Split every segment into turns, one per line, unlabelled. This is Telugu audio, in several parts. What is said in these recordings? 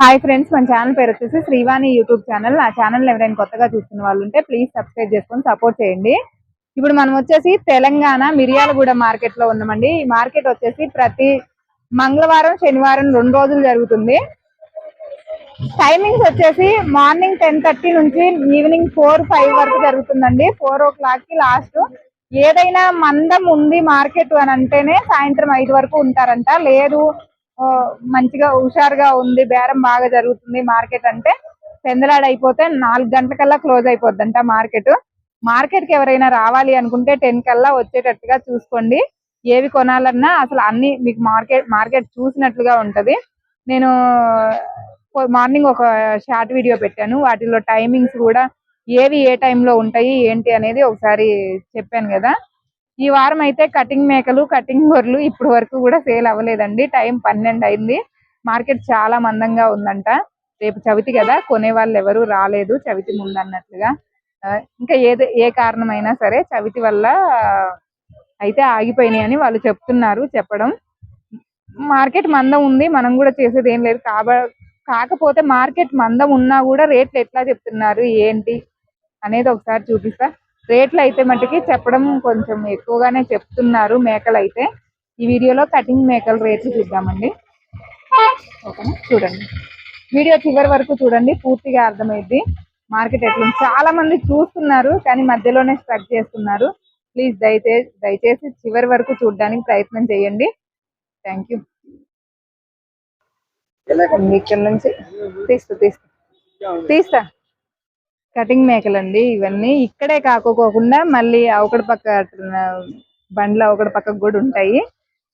హాయ్ ఫ్రెండ్స్ మన ఛానల్ పేరు వచ్చేసి శ్రీవాణి యూట్యూబ్ ఛానల్. ఆ ఛానల్ ఎవరైనా కొత్తగా చూస్తున్న వాళ్ళు ఉంటే ప్లీజ్ సబ్స్క్రైబ్ చేసుకొని సపోర్ట్ చేయండి. ఇప్పుడు మనం వచ్చేసి తెలంగాణ మిర్యాలగూడ మార్కెట్లో ఉన్నామండి. ఈ మార్కెట్ వచ్చేసి ప్రతి మంగళవారం శనివారం రెండు రోజులు జరుగుతుంది. టైమింగ్స్ వచ్చేసి మార్నింగ్ టెన్ థర్టీ నుంచి ఈవినింగ్ ఫోర్ ఫైవ్ వరకు జరుగుతుందండి. ఫోర్ ఓ క్లాక్కి లాస్ట్. ఏదైనా మందం ఉంది మార్కెట్ అని అంటేనే సాయంత్రం ఐదు వరకు ఉంటారంట. లేదు మంచిగా హుషారుగా ఉంది బేరం బాగా జరుగుతుంది మార్కెట్ అంటే. పెందలాడ అయిపోతే నాలుగు గంటలకల్లా క్లోజ్ అయిపోద్దంట మార్కెట్. మార్కెట్కి ఎవరైనా రావాలి అనుకుంటే టెన్ కల్లా వచ్చేటట్టుగా చూసుకోండి. ఏవి కొనాలన్నా అసలు అన్ని మీకు మార్కెట్ మార్కెట్ చూసినట్లుగా ఉంటది. నేను మార్నింగ్ ఒక షార్ట్ వీడియో పెట్టాను. వాటిలో టైమింగ్స్ కూడా ఏవి ఏ టైంలో ఉంటాయి ఏంటి అనేది ఒకసారి చెప్పాను కదా. ఈ వారం అయితే కటింగ్ మేకలు కటింగ్ గొర్రెలు ఇప్పటి వరకు కూడా సేల్ అవ్వలేదండి. టైం పన్నెండు అయింది. మార్కెట్ చాలా మందంగా ఉందంట. రేపు చవితి కదా కొనే వాళ్ళు ఎవరు రాలేదు. చవితి ముందు అన్నట్లుగా ఇంకా ఏది ఏ కారణమైనా సరే చవితి వల్ల అయితే ఆగిపోయినాయి అని వాళ్ళు చెప్తున్నారు చెప్పడం. మార్కెట్ మందం ఉంది మనం కూడా చేసేది ఏం లేదు. కాబ కాకపోతే మార్కెట్ మందం ఉన్నా కూడా రేట్లు ఎట్లా చెప్తున్నారు ఏంటి అనేది ఒకసారి చూపిస్తా. రేట్లు అయితే మటుకి చెప్పడం కొంచెం ఎక్కువగానే చెప్తున్నారు మేకలు అయితే. ఈ వీడియోలో కటింగ్ మేకల రేట్లు చూద్దామండి. ఓకేనా? చూడండి. వీడియో చివరి వరకు చూడండి పూర్తిగా అర్థమైంది మార్కెట్ ఎట్లా చాలా మంది చూస్తున్నారు కానీ మధ్యలోనే స్ట్రక్ చేస్తున్నారు. ప్లీజ్ దయచేసి దయచేసి చివరి వరకు చూడడానికి ప్రయత్నం చేయండి. Thank you. ఇక్కడ నుంచి తీస్తా తీస్తా. తీస్తా. కటింగ్ మేకలు అండి ఇవన్నీ. ఇక్కడే కాకోకుండా మళ్ళీ ఒకటి పక్క ఆ, బండ్ల ఒకటి పక్కకు కూడా ఉంటాయి.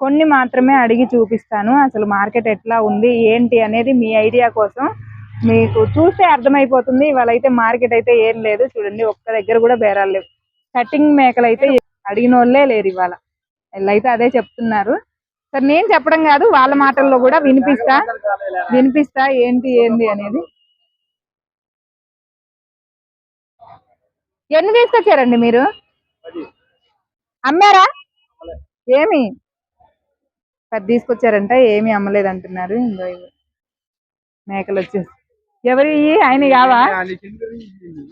కొన్ని మాత్రమే అడిగి చూపిస్తాను. అసలు మార్కెట్ ఎట్లా ఉంది ఏంటి అనేది మీ ఐడియా కోసం మీకు చూస్తే అర్థమైపోతుంది. ఇవాళ అయితే మార్కెట్ అయితే ఏం లేదు. చూడండి ఒక్క దగ్గర కూడా బేరాలు లేవు. కటింగ్ మేకలు అయితే అడిగిన వాళ్ళే లేరు ఇవాళ. వీళ్ళైతే అదే చెప్తున్నారు. సరే నేను చెప్పడం కాదు వాళ్ళ మాటల్లో కూడా వినిపిస్తా. వినిపిస్తా ఏంటి ఏంది అనేది. ఎన్ని తీసుకొచ్చారండి మీరు? అమ్మారా? ఏమి? పది తీసుకొచ్చారంట ఏమి అమ్మలేదు అంటున్నారు. ఇంకో. మేకలు వచ్చేసి. ఎవరి ఆయన కావా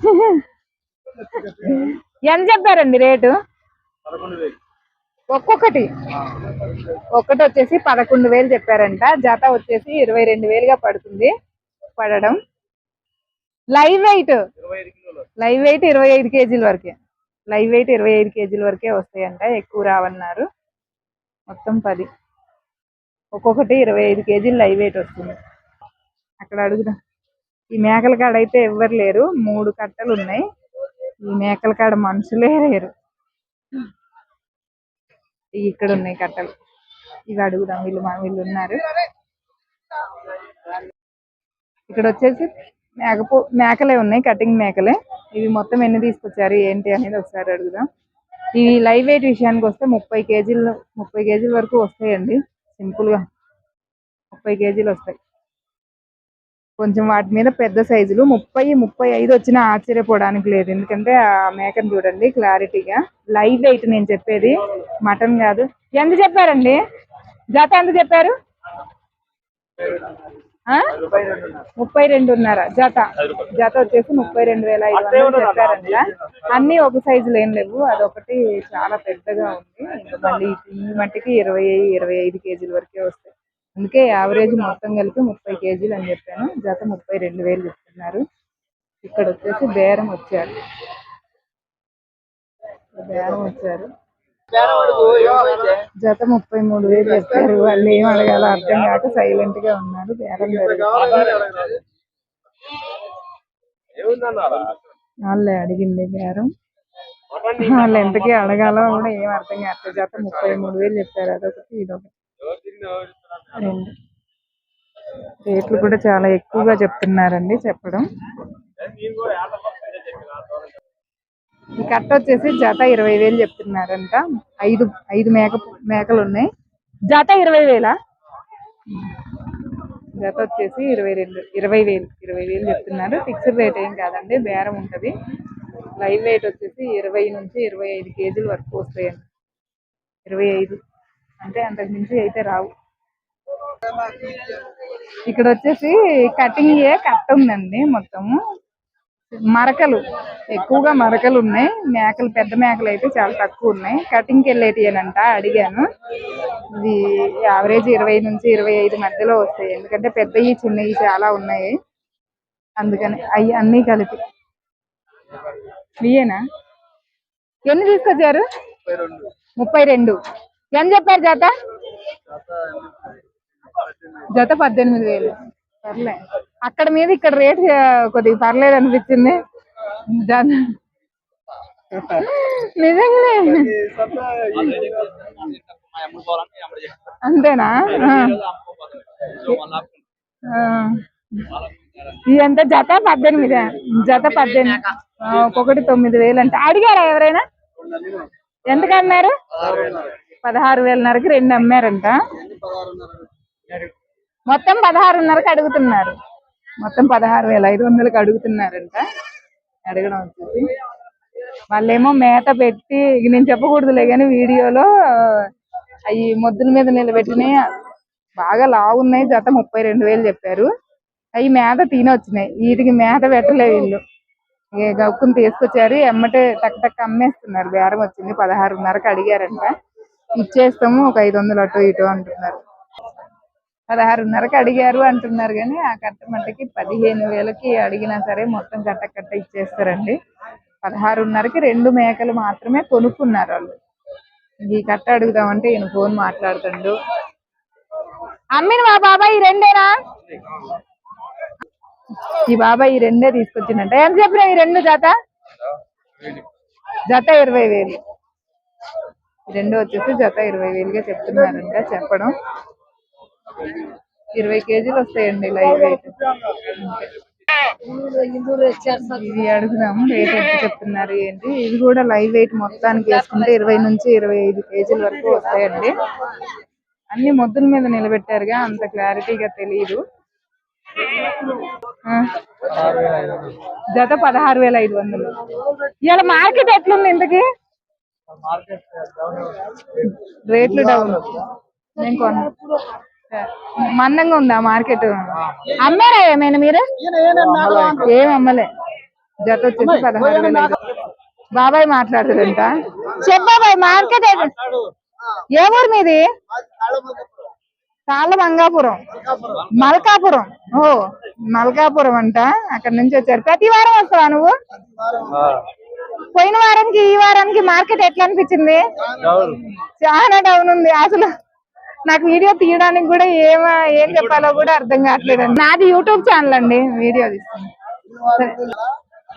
ఎంత చెప్పారండి రేటు? ఒక్కొక్కటి. ఒక్కటి వచ్చేసి పదకొండు వేలు చెప్పారంట. జత వచ్చేసి ఇరవై రెండు వేలుగా పడుతుంది. పడడం. Live weight. లైవ్ వెయిట్ ఇరవై ఐదు కేజీల వరకే. లైవ్ వెయిట్ ఇరవై ఐదు కేజీల వరకే వస్తాయంట. ఎక్కువ రావన్నారు. మొత్తం పది. ఒక్కొక్కటి ఇరవై ఐదు కేజీలు లైవ్ వెయిట్ వస్తుంది. అక్కడ అడుగుదాం. ఈ మేకల కాడ అయితే ఎవ్వరు లేరు. మూడు కట్టలు ఉన్నాయి. ఈ మేకల కాడ మనుషులే లేరు. ఇక్కడ ఉన్నాయి కట్టలు. ఇవి అడుగుదాం. వీళ్ళు మా- వీళ్ళు ఉన్నారు. ఇక్కడ వచ్చేసి మేకపో మేకలే ఉన్నాయి కటింగ్ మేకలే. ఇవి మొత్తం ఎన్ని తీసుకొచ్చారు ఏంటి అనేది ఒకసారి అడుగుదాం. ఈ లైవ్ వెయిట్ విషయానికి వస్తే ముప్పై కేజీలు ముప్పై కేజీల వరకు వస్తాయండి సింపుల్గా ముప్పై కేజీలు వస్తాయి. కొంచెం వాటి మీద పెద్ద సైజులు ముప్పై ముప్పై ఐదు వచ్చినా ఆశ్చర్యపోవడానికి లేదు. ఎందుకంటే ఆ మేకను చూడండి క్లారిటీగా. లైవ్ వెయిట్ నేను చెప్పేది మటన్ కాదు. ఎంత చెప్పారండి? జత ఎంత చెప్పారు? ముప్పై రెండున్నర. జత. జత వచ్చేసి ముప్పై రెండు వేల ఐదు వందలు చెప్పారంట. అన్ని ఒక సైజులు ఏం లేవు. అదొకటి చాలా పెద్దగా ఉంది. మళ్ళీ ఈ మట్టికి ఇరవై ఇరవై ఐదు కేజీల వరకే వస్తాయి. అందుకే యావరేజ్ మొత్తం కలిపి ముప్పై కేజీలు అని చెప్పాను. జత ముప్పై రెండు వేలు చెప్తున్నారు. ఇక్కడ వచ్చేసి బేరం వచ్చారు. బేరం వచ్చారు. జత ముప్పై మూడు వేలు చెప్పారు వాళ్ళు ఏం అడగాలో అర్థం కాక సైలెంట్గా ఉన్నారు. బేరం వాళ్ళే అడిగింది బేరం. వాళ్ళు ఎంతకి అడగాలో కూడా ఏం అర్థం కావట్లేదు జత ముప్పై మూడు వేలు చెప్పారు. అదొకటి ఇదొకటి. రెండు. రేట్లు కూడా చాలా ఎక్కువగా చెప్తున్నారండి చెప్పడం. ఈ కట్ట వచ్చేసి జత ఇరవై వేలు చెప్తున్నారంట. ఐదు ఐదు మేక మేకలు ఉన్నాయి జత ఇరవై వేలా? జత వచ్చేసి ఇరవై రెండు ఇరవై వేలు ఇరవై వేలు చెప్తున్నారు. ఫిక్స్డ్ రేట్ ఏం కాదండి బేరం ఉంటది. లైవ్ వెయిట్ వచ్చేసి ఇరవై నుంచి ఇరవై ఐదు కేజీల వరకు వస్తాయండి. ఇరవై ఐదు. అంటే అంతకు మించి అయితే రావు. ఇక్కడ వచ్చేసి కటింగ్ ఏ కట్ట ఉందండి మొత్తము. మరకలు. ఎక్కువగా మరకలు ఉన్నాయి. మేకలు పెద్ద మేకలు అయితే చాలా తక్కువ ఉన్నాయి. కటింగ్కి వెళ్ళేటియేనంట అడిగాను. ఇది యావరేజ్ ఇరవై నుంచి ఇరవై ఐదు మధ్యలో వస్తాయి. ఎందుకంటే పెద్దవి చిన్నవి చాలా ఉన్నాయి. అందుకని అవి అన్నీ కలిపి. ఇయేనా ఎన్ని తీసుకొచ్చారు? ముప్పై రెండు. ఎంత చెప్పారు జత? జత పద్దెనిమిది వేలు. పర్లే. అక్కడ మీద ఇక్కడ రేట్ కొద్దిగా పర్లేదు అనిపించింది. నిజంగానే అంతేనా? ఆ. ఆ. జత పద్దెనిమిది. జత పద్దెనిమిది. ఒక్కొక్కటి తొమ్మిది వేలు అంటే. అడిగారా ఎవరైనా? ఎంతకు అమ్మారు? పదహారు వేలన్నరకి రెండు అమ్మారంట. మొత్తం పదహారున్నరకి అడుగుతున్నారు. మొత్తం పదహారు వేల ఐదు వందలకి అడుగుతున్నారంట. అడగడం వచ్చేసి వాళ్ళేమో మేత పెట్టి ఇక నేను చెప్పకూడదులే కానీ వీడియోలో అవి ముద్దుల మీద నిలబెట్టినాయి బాగా లావు ఉన్నాయి జత ముప్పై రెండు వేలు చెప్పారు. అవి మేత తినొచ్చినాయి. వీటికి మేత పెట్టలే వీళ్ళు. ఇక గక్కుని తీసుకొచ్చారు. ఎమ్మటే టక్ టక్ అమ్మేస్తున్నారు. బేరం వచ్చింది. పదహారున్నరకు అడిగారంట. ఇచ్చేస్తాము ఒక ఐదు వందలు అటు ఇటు అంటున్నారు. పదహారున్నరకి అడిగారు అంటున్నారు కానీ ఆ కట్ట మట్టుకి పదిహేను వేలకి అడిగినా సరే మొత్తం కట్ట కట్ట ఇచ్చేస్తారండి. పదహారున్నరకి రెండు మేకలు మాత్రమే కొనుక్కున్నారు వాళ్ళు. ఈ కట్ట అడుగుదామంటే ఈయన ఫోన్ మాట్లాడుతుండు. అమ్మిన మా బాబాయ్ ఈ రెండేనా? ఈ బాబాయ్ ఈ రెండే తీసుకొచ్చిందంట ఎంత చెప్పిన ఈ రెండు జత? జత ఇరవై వేలు. రెండు వచ్చేసి జత ఇరవై వేలుగా చెప్తున్నారంట చెప్పడం. ఇరవై కేజీలు వస్తాయండి లైవ్ వెయిట్ ఇవి అడుగుదాం రేట్ ఎంత చెప్తున్నారు ఏంటి? ఇవి కూడా లైవ్ వెయిట్ మొత్తానికి వేసుకుంటే ఇరవై నుంచి ఇరవై ఐదు కేజీల వరకు వస్తాయండి. అన్ని మొద్దుల మీద నిలబెట్టారుగా అంత క్లారిటీగా తెలియదు. జత పదహారు వేల ఐదు వందలు. ఇవాళ మార్కెట్ ఎట్లుంది ఇంతకి? రేట్లు డౌన్. నేను కొన్నా మందంగా ఉందా మార్కెట్. అమ్మారా ఏమైనా మీరు? ఏం అమ్మలే. జత వచ్చేసి పదహారు వేల బాబాయ్ మాట్లాడుతుందంట చెప్పు బాబాయ్ మార్కెట్ ఏ ఊరు మీది? తాళ్ళ మంగాపురం. మల్కాపురం. ఓ మల్కాపురం అంట. అక్కడ నుంచి వచ్చారు. ప్రతి వారం వస్తావా నువ్వు? పోయిన వారానికి ఈ వారానికి మార్కెట్ ఎట్లా అనిపించింది? చాలా డౌన్ ఉంది అసలు. నాకు వీడియో తీయడానికి కూడా ఏమ ఏం చెప్పాలో కూడా అర్థం కావట్లేదు నాది యూట్యూబ్ ఛానల్ అండి వీడియో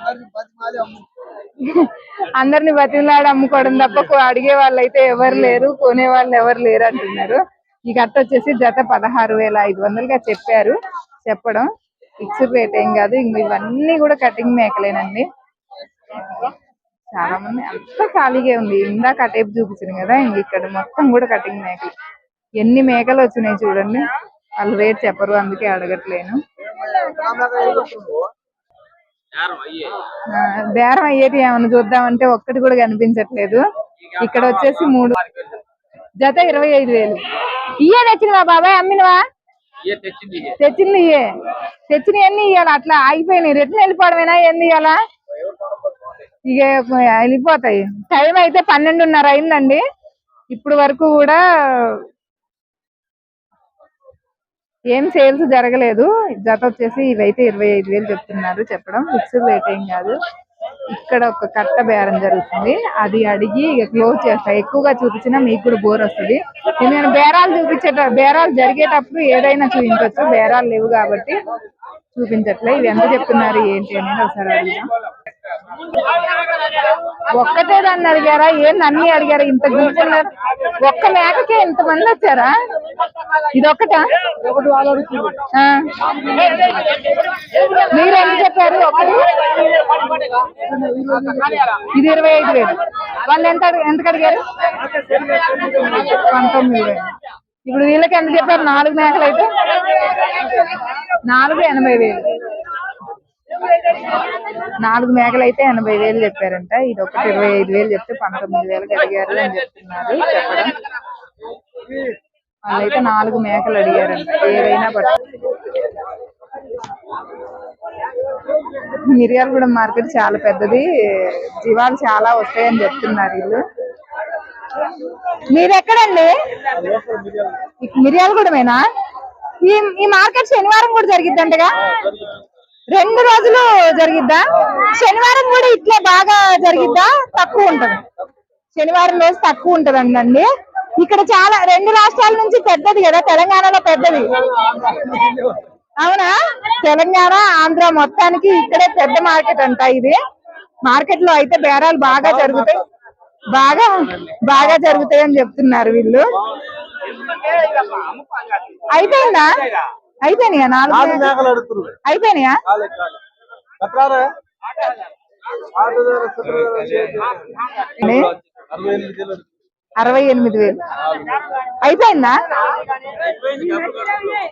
అందరిని బతిలాడి అమ్ముకోవడం తప్ప అడిగే వాళ్ళు అయితే ఎవరు లేరు కొనే వాళ్ళు ఎవరు లేరు అంటున్నారు. ఈ కట్ట వచ్చేసి జత పదహారు వేల ఐదు వందలుగా చెప్పారు. చెప్పడం ఫిక్స్డ్ రేట్ ఏం కాదు ఇంక ఇవన్నీ కూడా కటింగ్ మేకలేనండి. చాలా మంది అంతా ఖాళీగా ఉంది. ఇందాక టైప్ చూపించింది కదా ఇంక ఇక్కడ మొత్తం కూడా కటింగ్ మేకలు. ఎన్ని మేకలు వచ్చినాయి చూడండి. వాళ్ళు రేట్ చెప్పరు అందుకే అడగట్లేను. బేరం అయ్యేది ఏమైనా చూద్దామంటే ఒక్కటి కూడా కనిపించట్లేదు. ఇక్కడ వచ్చేసి మూడు. జత ఇరవై ఐదు వేలు. ఇయ్యే తెచ్చినవా బాబాయ్ అమ్మినవా? తెచ్చింది ఇయ్యే. తెచ్చిన ఎన్ని ఇయ్యాలి అట్లా ఆగిపోయినాయి. రిటర్న్ వెళ్ళిపోవడమేనా? ఎన్ని ఇయ్యాలా? ఇక వెళ్ళిపోతాయి. టైం అయితే పన్నెండున్నర అయిందండి. ఇప్పుడు వరకు కూడా ఏం సేల్స్ జరగలేదు. జత వచ్చేసి ఇవైతే ఇరవై ఐదు వేలు చెప్తున్నారు చెప్పడం. ఫిక్స్డ్ రేట్ ఏం కాదు. ఇక్కడ ఒక కట్ట బేరం జరుగుతుంది. అది అడిగి ఇక క్లోజ్ చేస్తా. ఎక్కువగా చూపించినా మీకు కూడా బోర్ వస్తుంది. నేను బేరాలు చూపించేట బేరాలు జరిగేటప్పుడు ఏదైనా చూపించవచ్చు బేరాలు లేవు కాబట్టి చూపించట్లే. ఇవి ఎంత చెప్తున్నారు ఏంటి అనేది ఒకసారి అడుగుదాం. ఒక్కటే దాన్ని అడిగారా? ఏంది అన్ని అడిగారా? ఇంత గుంపున్నారు ఒక్క మేకకే ఇంత మంది వచ్చారా? ఇది ఆ. మీరు ఎంత చెప్పారు? ఒకటి? ఇది ఇరవై ఐదు వేలు. వాళ్ళు ఎంత అడిగి- అడిగారు? పంతొమ్మిది వేలు. ఇప్పుడు వీళ్ళకి ఎంత చెప్పారు? నాలుగు మేకలు అయితే? నాలుగు ఎనభై వేలు. నాలుగు మేకలు అయితే ఎనభై వేలు చెప్పారంట. ఇది ఒకటి ఇరవై ఐదు వేలు చెప్తే పంతొమ్మిది వేలకు అడిగారు అని చెప్తున్నారు. చెప్పడం. వాళ్ళైతే నాలుగు మేకలు అడిగారంట. ఏదైనా పట్టు మిరియాలగూడెం మార్కెట్ చాలా పెద్దది. జీవాలు చాలా వస్తాయని చెప్తున్నారు వీళ్ళు మీరెక్కడండి? మిర్యాలగూడమేనా ఈ ఈ మార్కెట్ శనివారం కూడా జరిగిద్దంటగా? రెండు రోజులు జరిగిద్దా? శనివారం కూడా ఇట్లా బాగా జరిగిద్దా? తక్కువ ఉంటది. శనివారం రోజు తక్కువ ఉంటదండి ఇక్కడ చాలా రెండు రాష్ట్రాల నుంచి పెద్దది కదా తెలంగాణలో పెద్దది. అవునా? తెలంగాణ ఆంధ్ర మొత్తానికి ఇక్కడే పెద్ద మార్కెట్ అంట ఇది. మార్కెట్లో అయితే బేరాలు బాగా జరుగుతాయి. బాగా బాగా జరుగుతాయి అని చెప్తున్నారు వీళ్ళు. అయిపోయిందా? అయిపోయినాయా నాలుగు అయిపోయినాయా?
అరవై ఎనిమిది వేలు.
అయిపోయిందా?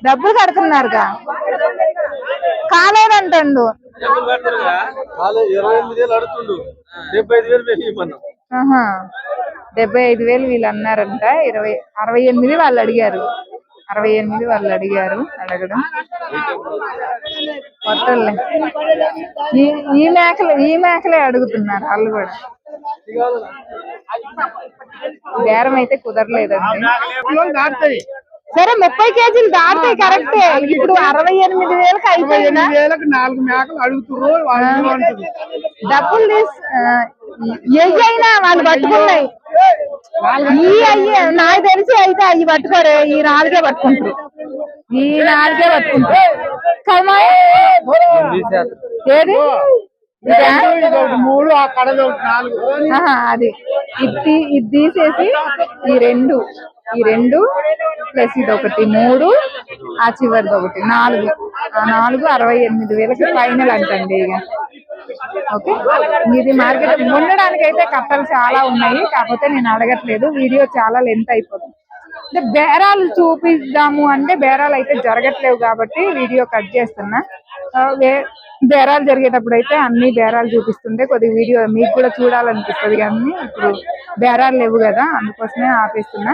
డబ్బులు కడుతున్నారుగా. కాలేదంటండు.
కాలే ఇరవై ఎనిమిది వేలు అడుగుతుండు. డెబ్బై ఐదు వేలు.
డెబ్బై ఐదు వేలు వీళ్ళు అన్నారంట ఇరవై అరవై ఎనిమిది వాళ్ళు అడిగారు. అరవై ఎనిమిది వాళ్ళు అడిగారు. అడగడం. కొత్తలే. ఈ ఈ మేకలు ఈ మేకలే అడుగుతున్నారు వాళ్ళు కూడా. బేరం అయితే కుదరలేదండి. సరే ముప్పై కేజీలు దాటాయి కరెక్టే ఇప్పుడు అరవై ఎనిమిది వేలకు అయిపోయిందా?
వేలకు నాలుగు మేకలు అడుగుతున్నారు
డబ్బులు తీసి అయినా వాళ్ళు పట్టుకున్నాయి. ఈ అయ్యి నాకు తెలిసి అయితే అవి పట్టుకోరు ఈ నాలుగే పట్టుకుంటారు. ఈ నాలుగే పట్టుకుంటారు. కదా ఏది? ఇదా?
మూడు ఆ కడలో నాలుగు.
అది. ఇది తీసేసి ఈ రెండు. ఈ రెండు ప్లస్ ఇది ఒకటి మూడు ఆ చివరిది ఒకటి నాలుగు. ఆ నాలుగు అరవై ఎనిమిది వేలకి ఫైనల్ అంటండి ఇక. ఓకే? ఇది మార్కెట్ ఉండడానికి అయితే కట్టలు చాలా ఉన్నాయి. కాకపోతే నేను అడగట్లేదు. వీడియో చాలా లెంత్ అయిపోతుంది. అంటే బేరాలు చూపిద్దాము అంటే బేరాలు అయితే జరగట్లేవు కాబట్టి వీడియో కట్ చేస్తున్నా. బేరాలు జరిగేటప్పుడు అయితే అన్ని బేరాలు చూపిస్తుంటే కొద్దిగా వీడియో మీకు కూడా చూడాలనిపిస్తుంది కానీ ఇప్పుడు బేరాలు లేవు కదా అందుకోసమే ఆపేస్తున్నా.